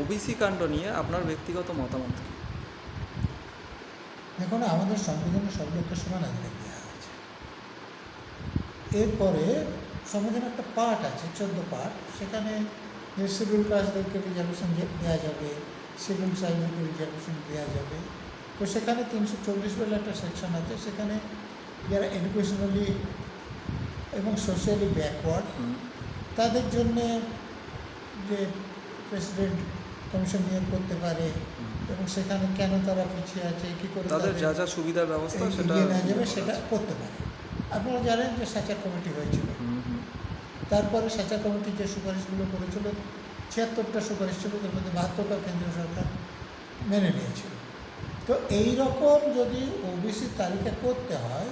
OBC কাণ্ড নিয়ে আপনার ব্যক্তিগত মতামত কি? এখন আমাদের সংবিধানে সব লোককে সমান অধিকার দেওয়া হয়েছে। এরপরে সংবিধানের একটা পার্ট আছে চোদ্দ পার্ট। সেখানে যে শিডিউল কাস্টদেরকে রিজার্ভেশন দেওয়া যাবে শিডিউল ট্রাইবদেরকে রিজার্ভেশন দেওয়া যাবে। তো সেখানে তিনশো চল্লিশ বলে একটা সেকশন আছে। সেখানে যারা এডুকেশনালি এবং সোশ্যালি ব্যাকওয়ার্ড তাদের জন্যে যে প্রেসিডেন্ট কমিশন নিয়োগ করতে পারে এবং সেখানে কেন তারা পিছিয়ে আছে কী করে তাদের যা যা সুবিধার ব্যবস্থা সেটা যাবে সেটা করতে পারে। আপনারা জানেন যে সাচার কমিটি হয়েছিল। তারপরে সাচার কমিটি যে সুপারিশগুলো করেছিল ছিয়াত্তরটা সুপারিশ ছিল তার মধ্যে বাহাত্তরটা কেন্দ্রীয় সরকার মেনে নিয়েছিল। তো এই রকম যদি ওবিসি তালিকা করতে হয়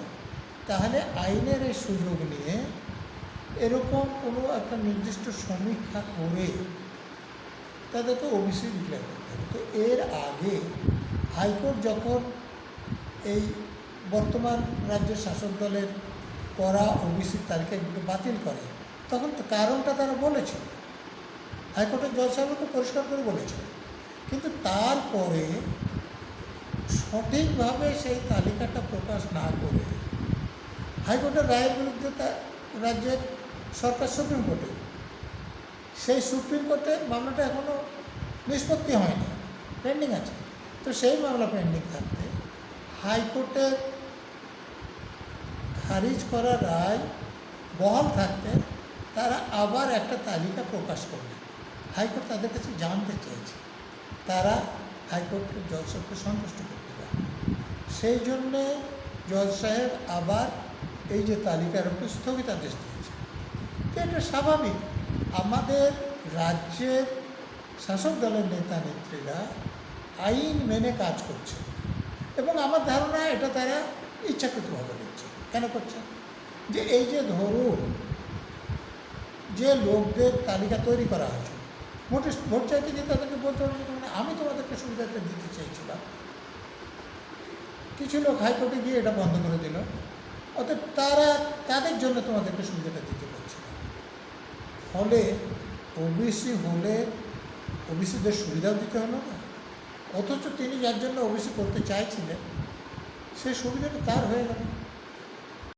তাহলে আইনের এই সুযোগ নিয়ে এরকম কোনো একটা নির্দিষ্ট সমীক্ষা করে তাদেরকে ওবিসি ডিক্লেয়ার করতে হবে। তো এর আগে হাইকোর্ট যখন এই বর্তমান রাজ্যের শাসক দলের করা ওবিসির তালিকাগুলো বাতিল করে, তখন কারণটা তারা বলেছিল হাইকোর্টের জজ সাহেবকে পরিষ্কার করে বলেছিল কিন্তু তারপরে সঠিকভাবে সেই তালিকাটা প্রকাশ না করে হাইকোর্টের রায়ের বিরুদ্ধে তা রাজ্যের সরকার সুপ্রিম কোর্টে সেই সুপ্রিম কোর্টের মামলাটা এখনও নিষ্পত্তি হয়নি পেন্ডিং আছে। তো সেই মামলা পেন্ডিং থাকতে হাইকোর্টের খারিজ করা রায় বহাল থাকতে তারা আবার একটা তালিকা প্রকাশ করবে হাইকোর্ট তাদের কাছে জানতে চেয়েছে। তারা হাইকোর্টের জজ সাহেবকে সন্তুষ্ট করতে পারে সেই জন্যে জজ সাহেব আবার এই যে তালিকার উপর স্থগিতাদেশ দিয়েছে। এটা স্বাভাবিক। আমাদের রাজ্যের শাসক দলের নেতা নেত্রীরা আইন মেনে কাজ করছে এবং আমার ধারণা এটা তারা ইচ্ছাকৃতভাবে করছে। কেন করছে? যে এই যে ধরুন যে লোকদের তালিকা তৈরি করা হয়েছে ভোটে ভোট চাইতে গিয়ে তাদেরকে বলতে হবে মানে আমি তোমাদেরকে সুবিধাটা দিতে চাইছিলাম। কিছু লোক হাইকোর্টে গিয়ে এটা বন্ধ করে দিল। অতএব তারা তাদের জন্য তোমাদেরকে সুবিধাটা দিতে ফলে ওবিসি হলে ওবিসিদের সুবিধাও দিতে হলো না। অথচ তিনি যার জন্য ওবিসি করতে চাইছিলেন, সেই সুবিধাটা তার হয়ে গেল।